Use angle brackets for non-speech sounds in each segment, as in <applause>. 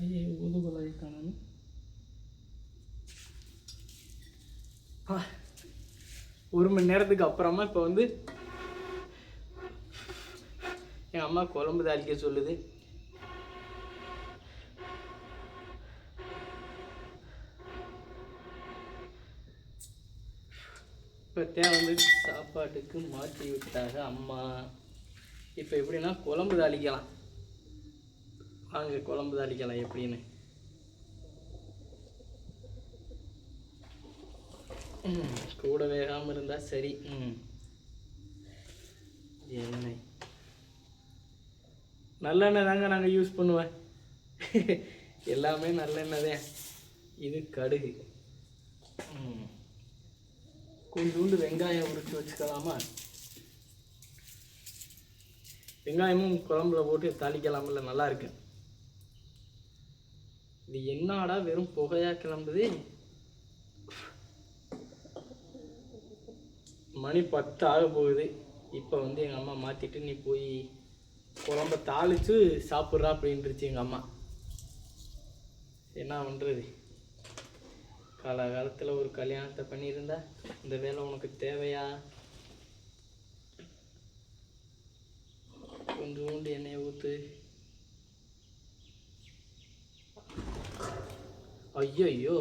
ஐயே ஊதுகுழாய் காணும் ஒரு மணி நேரத்துக்கு அப்புறமா இப்போ வந்து என் அம்மா குழம்பு தாளிக்க சொல்லுது. இப்போ தேவை வந்து சாப்பாட்டுக்கு மாற்றி விட்டாங்க அம்மா. இப்போ எப்படின்னா குழம்பு தாளிக்கலாம். வாங்க குழம்பு தாளிக்கலாம் எப்படின்னு. கூட வேகாமல் இருந்தால் சரி. ம். எண்ணெய் நல்லெண்ணெய் தாங்க நாங்கள் யூஸ் பண்ணுவேன் <laughs> எல்லாமே நல்லெண்ணெய் தான். இது கடுகு. கொஞ்சோண்டு வெங்காயம் உரிச்சு வச்சுக்கலாமா? வெங்காயமும் குழம்புல போட்டு தாளிக்கலாமில்ல நல்லா இருக்கு. இது என்னடா வெறும் புகையா கிளம்புது? மணி பத்து ஆக போகுது. இப்போ வந்து எங்கள் அம்மா மாற்றிட்டு நீ போய் குழம்ப தாளித்து சாப்பிட்றா அப்படின்ட்டுருச்சு எங்கள் அம்மா. என்ன பண்ணுறது காலகாலத்தில் ஒரு கல்யாணத்தை பண்ணியிருந்தா இந்த வேலை உனக்கு தேவையா? கொஞ்சோண்டு எண்ணெயை ஊற்று ஐயோ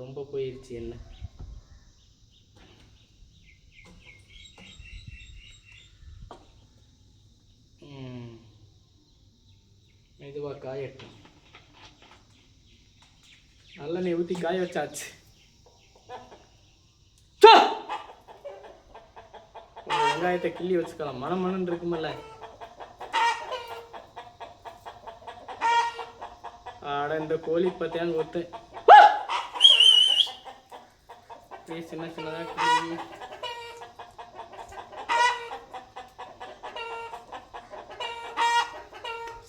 ரொம்ப போயிருச்சு என்ன? மெதுவாக மெதுவா காயட்டும் நல்லெண்ணெய் ஊற்றி காய வச்சாச்சு. வெங்காயத்தை கிள்ளி வச்சுக்கலாம். மனம் மணன் இருக்குமல்ல? ஆட இந்த கோழி பத்தியாங்க ஒத்து. சின்ன சின்னதாக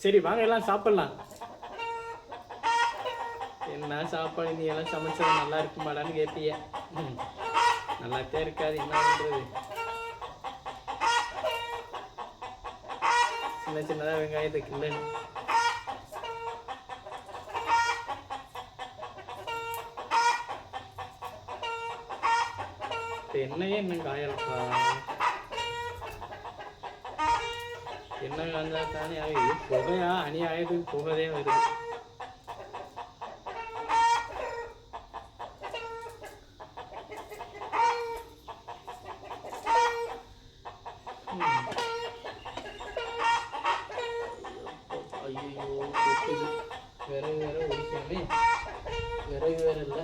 சரி வாங்க எல்லாம் சாப்பிடலாம். என்ன சாப்பாடு நீ எல்லாம் சமைச்சது நல்லா இருக்குமாடான்னு கேட்பிய ம். நல்லாத்தான் இருக்காது என்ன பண்ணுறது சின்ன சின்னதாக வெங்காயத்தை இல்லைன்னு என்னையே இன்னும் காயலப்பா என்ன காஞ்சா தானே ஆகுது புகையா அநியாயத்துக்கு புகதே வருது ஐயோ வேற விறகு வேற ஒடிக்காமே விறகு வேற இல்லை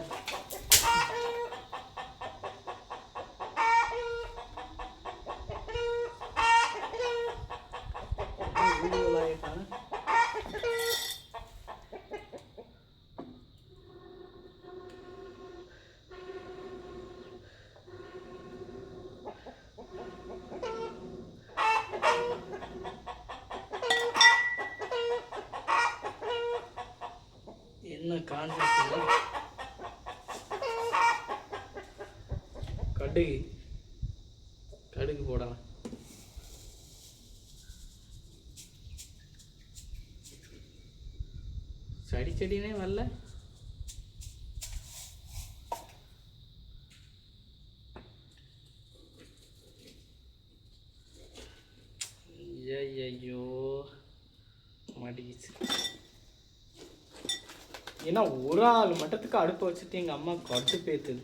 என்ன கான்செப்ட் கடுகு. கடுகு போடலாம் சடி செடினே வரல ஐயோ மாட்டிக்கிச்சு ஏன்னா ஒரு ஆள் மட்டத்துக்கு அடுப்பை வச்சுட்டு எங்கள் அம்மா கட்டு பேத்துது.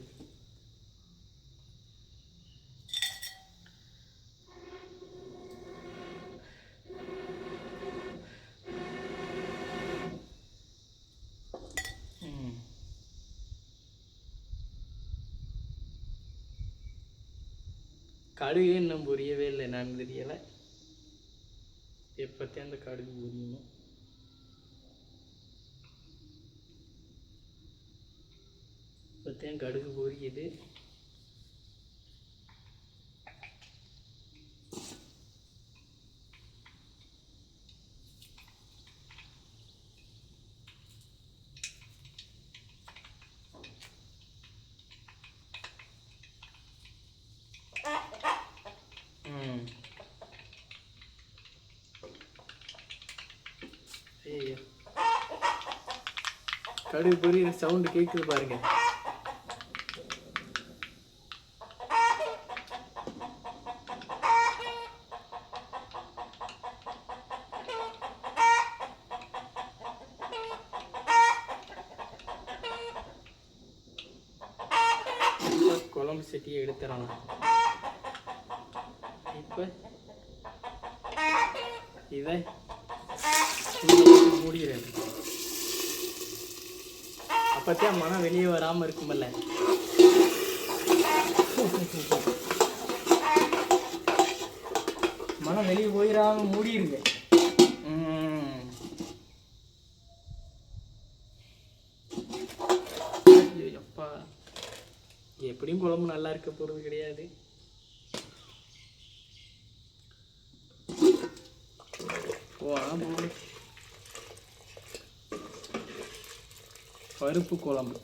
கடுகு இன்னும் புரியவே இல்லை நான் தெரியலை எப்போத்தையும் அந்த கடுகு புரியணும்? பார்த்தேன் கடுகு பொரிக்குது கடுகு பொரியிற சவுண்டு கேட்குது பாருங்க இப்ப குழம்பு சட்டியை எடுத்துடலாம் இப்போ இதை மூடிடுறேன். அப்பத்தே மனம் வெளியே வராமல் இருக்குமல்ல. மனம் வெளியே போயிடாம மூடிடுங்க ம். ஐயோ, அப்பா எப்படியும் குழம்பு நல்லா இருக்க போகிறது கிடையாது. பருப்பு குழம்பு.